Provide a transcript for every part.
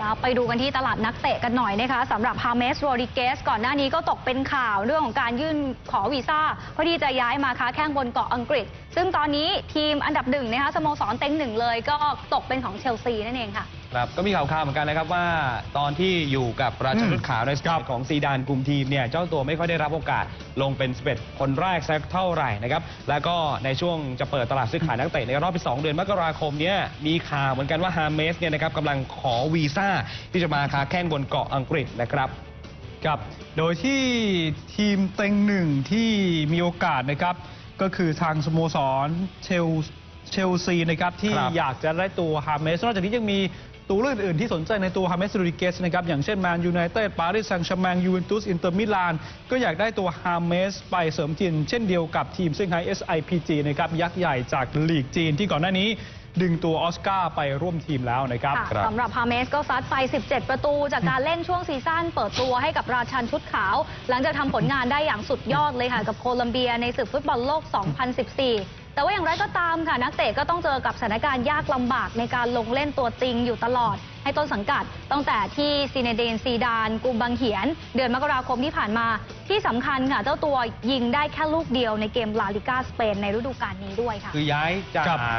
ก็ไปดูกันที่ตลาดนักเตะกันหน่อยนะคะสำหรับฮาเมสโรดิเกสก่อนหน้านี้ก็ตกเป็นข่าวเรื่องของการยื่นขอวีซ่าเพื่อที่จะย้ายมาค้าแข้งบนเกาะอังกฤษ ซึ่งตอนนี้ทีมอันดับหนึ่งนะคะสโมสรเต็งหนึ่งเลยก็ตกเป็นของเชลซีนั่นเองค่ะ ครับก็มีข่าวๆเหมือนกันนะครับว่าตอนที่อยู่กับราชอืมชุดขาวในสครักับดของซีดานกลุ่มทีมเนี่ยเจ้าตัวไม่ค่อยได้รับโอกาสลงเป็น11คนแรกสักเท่าไหร่นะครับแล้วก็ในช่วงจะเปิดตลาดซื้อขายนักเตะในรอบที่ 2 เดือนมกราคมเนี่ยมีข่าวเหมือนกันว่าฮาเมสเนี่ยนะครับกำลังขอวีซ่าที่จะมาค้าแข้งบนเกาะอังกฤษนะครับครับโดยที่ทีมเต็งหนึ่งที่มีโอกาสนะครับ ก็คือทางสโมสรเชล เชลซีนะครับที่ครับ อยากจะได้ตัวฮาเมสนอกจากนี้ยังมีตัวเลือกอื่นๆที่สนใจในตัวฮาเมสโรดิเกสนะครับอย่างเช่นแมนยูไนเต็ดปารีสแซงต์แชร์แมงยูเวนตุสอินเตอร์มิลานก็อยากได้ตัวฮาเมสไปเสริมทีมเช่นเดียวกับทีมซึ่งไฮ SIPG นะครับยักษ์ใหญ่จากลีกจีนที่ก่อนหน้านี้ ดึงตัวออสการ์ไปร่วมทีมแล้วนะครับค่ะครับสำหรับฮาเมสก็ซัดไป 17 ประตู จากการเล่นช่วงซีซั่นเปิดตัวให้กับราชันชุดขาว หลังจากทำผลงานได้อย่างสุดยอดเลยค่ะ กับโคลัมเบียในศึกฟุตบอลโลก 2014 แต่ว่าอย่างไรก็ตามค่ะ นักเตะก็ต้องเจอกับสถานการณ์ยากลำบากในการลงเล่นตัวจริงอยู่ตลอด ให้ต้นสังกัดตั้งแต่ที่ซีเนเดนซีดานกุมบังเหียน เดือนมกราคมที่ผ่านมาที่สำคัญค่ะ เจ้าตัวยิงได้แค่ลูกเดียวในเกมลาลิก้าสเปนในฤดูกาลนี้ด้วยค่ะ คือย้ายจากครับอ่า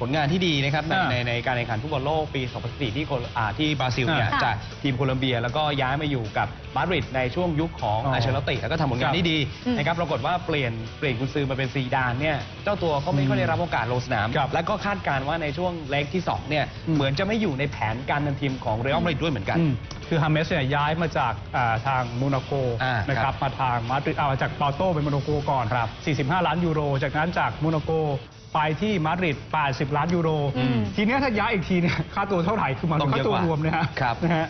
ผลงานที่ดีนะครับในอ่าในในการแข่งขันฟุตบอลโลกปี 2014 ที่โคลอ่าที่บราซิลเนี่ยอ่าจากทีมโคลอมเบีย แล้วก็ย้ายมาอยู่กับมาดริดในช่วงยุคของอ๋ออาเชลติ แล้วก็ทำผลงานครับได้ดีอืม นะครับปรากฏว่าเปลี่ยนเปลี่ยนกุนซือมาเป็นซีดานเนี่ยเจ้าตัวก็ไม่ค่อยได้รับโอกาสลงสนาม ครับแล้วก็คาดการณ์ว่าในช่วงเล็กที่2เนี่ยอืม เหมือนจะไม่อยู่ในแผนการนำทีมของเรอัลมาดริดด้วยเหมือนกัน อืม คือฮาเมสเนี่ยย้ายมาจากอ่าทางโมนาโกอ่านะคครัรับบมาทางมาดริดเอาจากเปาโตเป็นโมนาโกก่อน ครับ 45 ล้านยูโร จากนั้นจากโมนาโกไปที่มาดริด 80 ล้านยูโร อืม ทีเนี้ยถ้าย้ายอีกทีเนี่ยค่าตัวเท่าไหร่คือมันต้องค่าเยอะตัวกว่ารวมนะฮะครับ นะฮะ